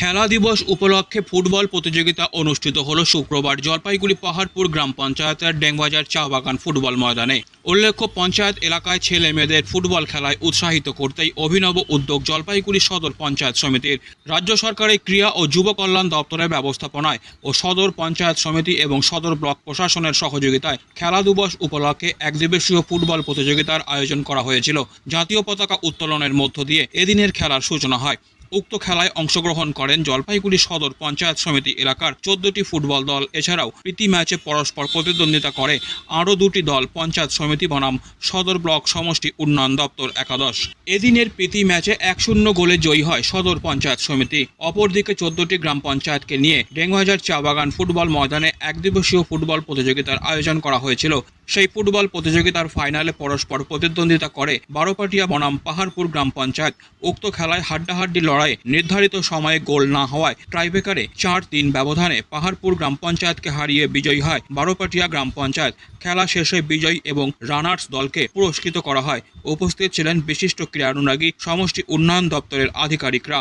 খেলা দিবস উপলক্ষে ফুটবল প্রতিযোগিতা অনুষ্ঠিত হলো শুক্রবার জলপাইগুড়ি পাহাড়পুর গ্রাম পঞ্চায়েতের ডেংবাজার চা বাগান ফুটবল ময়দানে। উল্লেখ্য, পঞ্চায়েত এলাকায় ছেলে মেয়েদের ফুটবল খেলায় উৎসাহিত করতেই অভিনব উদ্যোগ জলপাইগুড়ি সদর পঞ্চায়েত সমিতির। রাজ্য সরকারের ক্রীড়া ও যুব কল্যাণ দপ্তরের ব্যবস্থাপনায় ও সদর পঞ্চায়েত সমিতি এবং সদর ব্লক প্রশাসনের সহযোগিতায় খেলা দিবস উপলক্ষে একদিবসীয় ফুটবল প্রতিযোগিতার আয়োজন করা হয়েছিল। জাতীয় পতাকা উত্তোলনের মধ্য দিয়ে এদিনের খেলার সূচনা হয়। উক্ত খেলায় অংশগ্রহণ করেন জলপাইগুড়ি সদর পঞ্চায়েত সমিতি এলাকার চোদ্দটি ফুটবল দল। এছাড়াও প্রীতি ম্যাচে পরস্পর প্রতিদ্বন্দ্বিতা করে আরও দুটি দল পঞ্চায়েত সমিতি বনাম সদর ব্লক সমষ্টি উন্নয়ন দপ্তর একাদশ। এদিনের প্রীতি ম্যাচে এক শূন্য গোলে জয়ী হয় সদর পঞ্চায়েত সমিতি। অপরদিকে চোদ্দটি গ্রাম পঞ্চায়েতকে নিয়ে ডেঙ্গুহাজার চা বাগান ফুটবল ময়দানে একদিবসীয় ফুটবল প্রতিযোগিতার আয়োজন করা হয়েছিল। সেই ফুটবল প্রতিযোগিতার ফাইনালে পরস্পর প্রতিদ্বন্দ্বিতা করে বারোপাটিয়া বনাম পাহাড়পুর গ্রাম পঞ্চায়েত। উক্ত খেলায় হাড্ডাহাড্ডি লড়াইয়ে নির্ধারিত সময়ে গোল না হওয়ায় ট্রাইবেকারে চার তিন ব্যবধানে পাহাড়পুর গ্রাম পঞ্চায়েতকে হারিয়ে বিজয়ী হয় বারোপাটিয়া গ্রাম পঞ্চায়েত। খেলা শেষে বিজয়ী এবং রানার্স দলকে পুরস্কৃত করা হয়। উপস্থিত ছিলেন বিশিষ্ট ক্রীড়ানুরাগী সমষ্টি উন্নয়ন দপ্তরের আধিকারিকরা।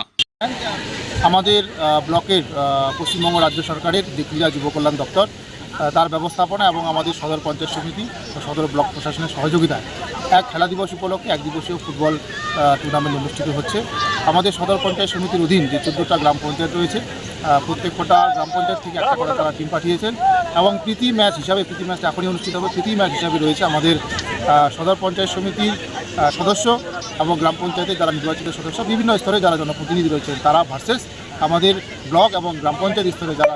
আমাদের ব্লকের পশ্চিমবঙ্গ রাজ্য সরকারের যে ক্রীড়া যুব কল্যাণ দপ্তর। তার ব্যবস্থাপনা এবং আমাদের সদর পঞ্চায়েত সমিতি ও সদর ব্লক প্রশাসনের সহযোগিতায়। এক খেলা দিবস উপলক্ষে এক দিবসীয় ফুটবল টুর্নামেন্ট অনুষ্ঠিত হচ্ছে। আমাদের সদর পঞ্চায়েত সমিতির অধীন যে চোদ্দোটা গ্রাম পঞ্চায়েত রয়েছে আহ, প্রত্যেক কটা গ্রাম পঞ্চায়েত থেকে একটা করে তারা টিম পাঠিয়েছেন এবং প্রীতি ম্যাচ হিসাবে প্রীতি ম্যাচটা এখনই অনুষ্ঠিত হবে প্রীতি ম্যাচ হিসাবে রয়েছে আমাদের সদর পঞ্চায়েত সমিতির সদস্য এবং গ্রাম পঞ্চায়েতের যারা নির্বাচিত সদস্য বিভিন্ন স্তরে যারা জনপ্রতিনিধি রয়েছেন তারা ভার্সেস আমাদের ব্লক এবং গ্রাম পঞ্চায়েত স্তরে যারা